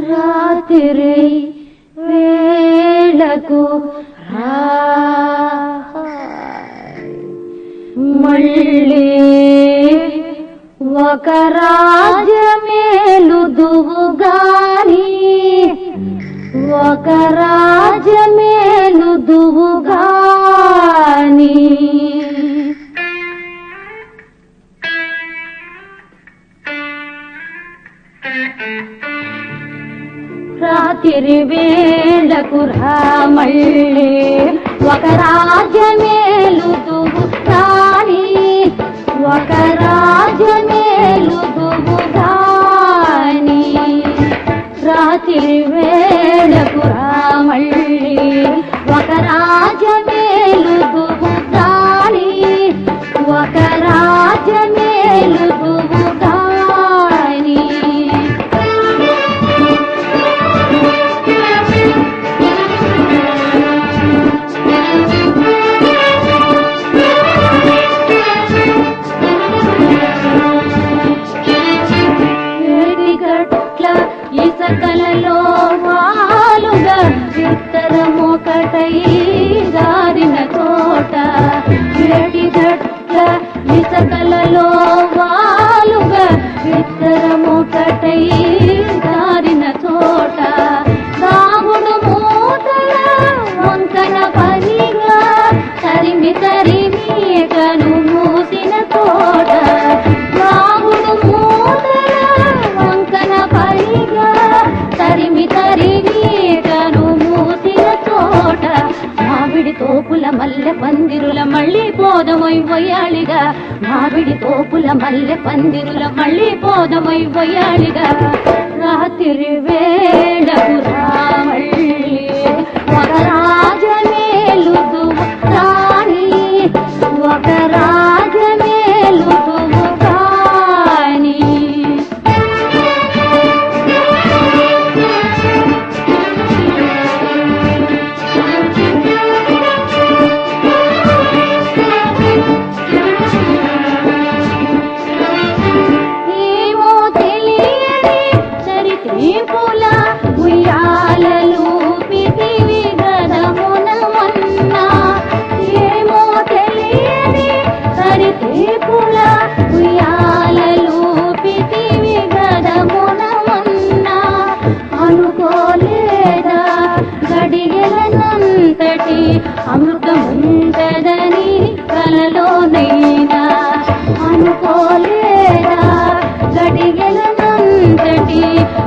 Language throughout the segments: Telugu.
రాత్రి వేళకు మళ్ళీ ఒక రాజమేలుదువు ఒక రాజమేలుదువు గాని రాత్రి వేళకు రామళ్ళే ఒక రాజమేలుదువు గాని ఒక రాజమేలుదువు ಅಡಿದ తోపుల మల్లె పందిరుల మళ్ళీ పోదమై వయ్యాళిగా. మామిడి తోపుల మల్లె పందిరుల మళ్ళీ పోదమై వయ్యాళిగా. రాత్రి వేళకు రామళ్ళీ అమృతముంటదని కలలోనైనా అనుకోలేదా? గడియలనంతటి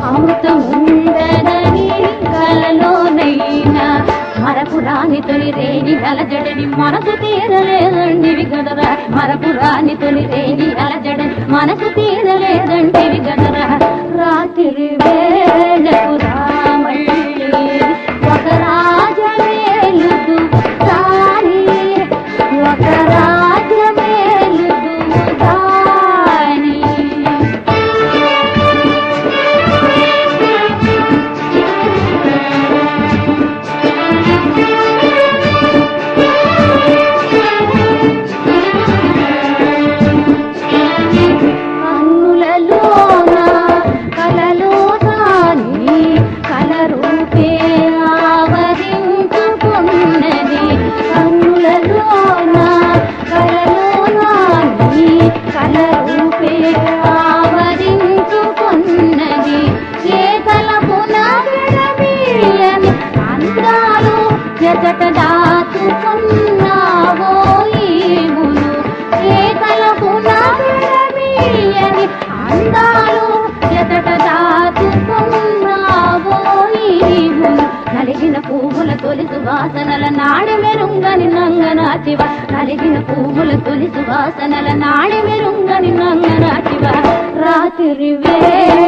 అమృతముంటదని కలలోనైనా మరపు రాని తొలి రేగి అలజడని మనసు తీరలేదండివి కదరా మరపు రాని తొలి రేగి అలజడని మనసు తీరలేదండివి తొలిసు వాసనల నాడి మెరుంగని నంగనాచివ. కలిగిన పువ్వుల తొలిసు వాసనల నాడి మెరుంగని నంగనాచివ. రాత్రి వేళకు